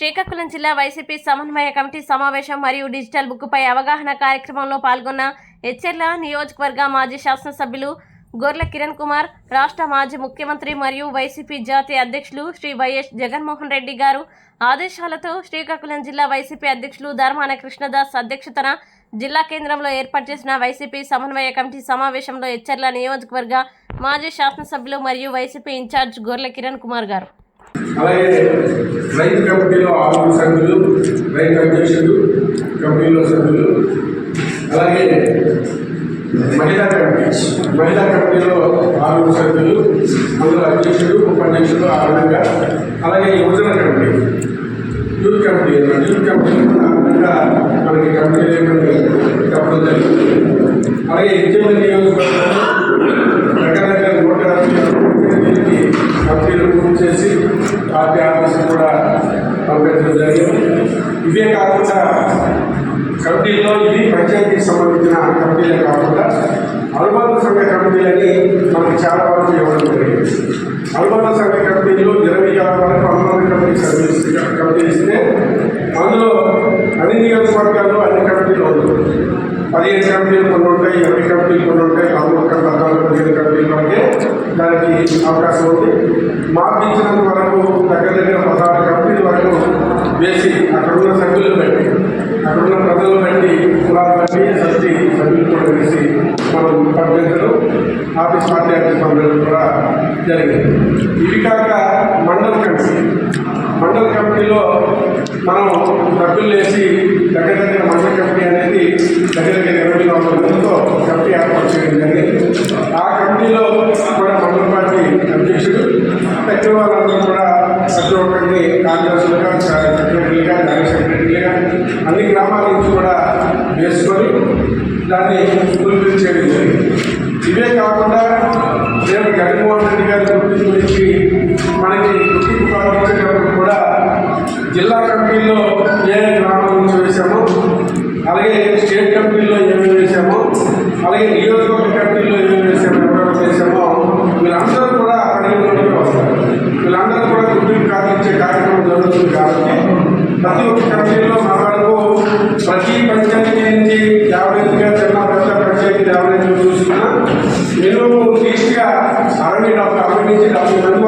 శ్రీకాకుళం జిల్లా వైసీపీ సమన్వయ కమిటీ సమావేశం మరియు డిజిటల్ బుక్పై అవగాహన కార్యక్రమంలో పాల్గొన్న హెచ్ఎర్ల నియోజకవర్గ మాజీ శాసనసభ్యులు గొర్ల కిరణ్ కుమార్ రాష్ట్ర మాజీ ముఖ్యమంత్రి మరియు వైసీపీ జాతీయ అధ్యక్షులు శ్రీ వైఎస్ జగన్మోహన్ రెడ్డి గారు ఆదేశాలతో శ్రీకాకుళం జిల్లా వైసీపీ అధ్యక్షులు ధర్మాన కృష్ణదాస్ అధ్యక్షతన జిల్లా కేంద్రంలో ఏర్పాటు చేసిన వైసీపీ సమన్వయ కమిటీ సమావేశంలో హెచ్చర్ల నియోజకవర్గ మాజీ శాసనసభ్యులు మరియు YCP in charge Gorla Kiran Kumar garu. అలాగే రైతు కమిటీలో ఆరుగురు సభ్యులు రైతు అధ్యక్షులు కమిటీలో సభ్యులు అలాగే మహిళా కమిటీ మహిళా కమిటీలో ఆరుగురు సభ్యులు అందులో అధ్యక్షుడు ఉపాధ్యక్షుడు ఆ విధంగా. అలాగే యువజన committee youth committee youth committee ఆ విధంగా మనకి కమిటీ లేకుండా చెప్పడం జరుగుతుంది అలాగే ఎగ్జామ్ నియోజకవర్గంలో దగ్గర దగ్గర నూట దీనికి కమిటీలు పూర్తి చేసి పార్టీ కూడా పంపించడం జరిగింది. ఇవే కాకుండా కమిటీల్లో ఇవి పంచాయతీకి సంబంధించిన కమిటీలే కాకుండా అనుబంధ సంఘ కమిటీలని మనకు చాలా వరకు ఇవ్వడం జరిగింది. అనుబంధ సంఘ కమిటీలు ఇరవై ఆరు వరకు అనుబంధ కమిటీ సర్వీస్ కమిటీ ఇస్తే అందులో అన్ని నియోజకవర్గాల్లో అన్ని కమిటీలు ఉంటుంది పదిహేను కమిటీలు కొన్ని ఉంటాయి ఇరవై కమిటీలు కొన్ని ఉంటాయి పదమూడు కమిటీ పద్నాలుగు పదిహేను కమిటీలు అంటే దానికి అవకాశం ఉంది. మాకు ఇచ్చినంత వరకు దగ్గర దగ్గర పదహారు కమిటీల వరకు వేసి అక్కడ ఉన్న సభ్యులు పెట్టి అక్కడ ఉన్న ప్రజలు బట్టి కులాలు బట్టి సబ్సిడీ సభ్యులు కూడా వేసి మనం పంపించడం ఆఫీస్ పార్టీ ఆఫీస్ పంపించడం కూడా జరిగింది ఇవి కాక మండల కమిటీ మండల కమిటీలో మనం డబ్బులు వేసి దగ్గర దగ్గర మండల కమిటీ అనేది దగ్గర దగ్గర ఇరవై నాలుగు మందితో కమిటీ ఏర్పాటు చేయడం జరిగింది ఆ కమిటీలో కూడా మండల పార్టీ అధ్యక్షుడు తగ్గిన వాళ్ళందరూ కూడా ప్రతి ఒక్కరిని కార్యదర్శులుగా సెక్రటరీలుగా జాయింట్ సెక్రటరీలుగా అన్ని గ్రామాల నుంచి కూడా వేసుకొని దాన్ని ఫుల్ఫిల్ చేయడం జరిగింది. ఇవే కాకుండా నేను జగన్మోహన్ రెడ్డి గారి గుర్తింపు గురించి మనకి గుర్తింపు ప్రారంభించేటప్పుడు కూడా జిల్లా కమిటీలో ఏ గ్రామాల నుంచి వేశామో అలాగే స్టేట్ కమిటీలో ఏమేమి వేశామో అలాగే నియోజకవర్గ కమిటీలో ఏమేమి వేశామో ఎవరెవరు వేశామో వీళ్ళందరూ కూడా పరిగణలోకి వస్తారు వీళ్ళందరూ కూడా గుర్తింపు కార్డించే కార్యక్రమం జరుగుతుంది కాబట్టి ప్రతి ఒక్క కమిటీలో మన వరకు ప్రతి పంచాయతీ నుంచి యావరేజ్గా చిన్న పెద్ద పంచాయతీ యావరేజ్ చూసుకున్నా మినిమం లీస్ట్గా అరవై డెబ్బై అరవై నుంచి డెబ్బై